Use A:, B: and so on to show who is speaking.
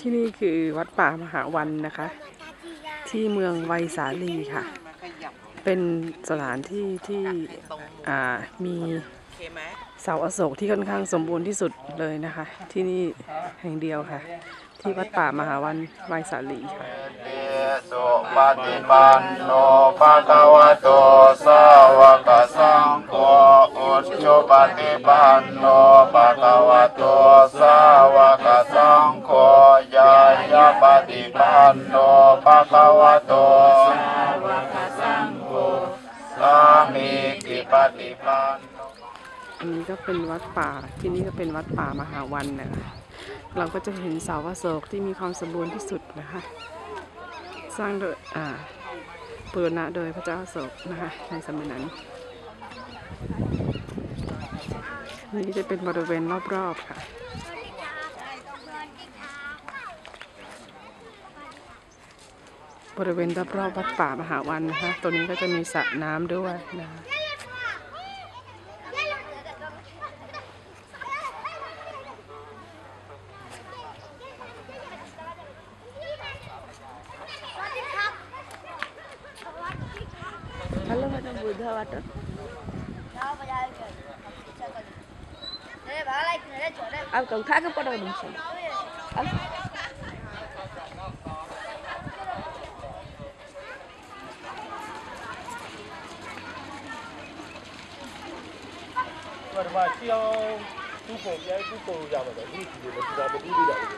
A: ที่นี่คือวัดป่ามหาวันนะคะ ที่เมืองไวสาลีค่ะ เป็นสถานที่ที่มี
B: เสา
A: อโศกที่ค่อนข้างสมบูรณ์ที่สุดเลยนะคะ ที่นี่แห่งเดียวค่ะ ที่วัดป่ามหาวันไวสาลีค่ะ
C: สุปฏิปันโนภะคะวะโตสาวกสังโฆอุชุปฏิปันโนภะคะวะโต นโนภะคะวะโต สาวกสังโฆสามีกิปฏิปันโน
A: อันนี้ก็เป็นวัดป่า ที่นี่ก็เป็นวัดป่ามหาวันนะคะเราก็จะเห็นเสาอโศกที่มีความสมบูรณ์ที่สุดนะคะ สร้างโดยอ่าบูรณะโดยพระเจ้าอโศกนะคะ ในสมัยนั้นนี่จะเป็นบริเวณรอบๆค่ะ บริเวณรอบๆวัดป่ามหาวันนะคะ ตัวนี้ก็จะมีสระน้ำด้วยนะฮัล
D: โหลม ভালো ভালো বুদ্ধ বাটো আর কম
E: খাকে পড়াবো আর ပထမရှင်းအောင်သူ့ပုံပြန်သူ့ပုံရမှာပဲဒီဒီလိုမစတာဘူးလို့ရတယ်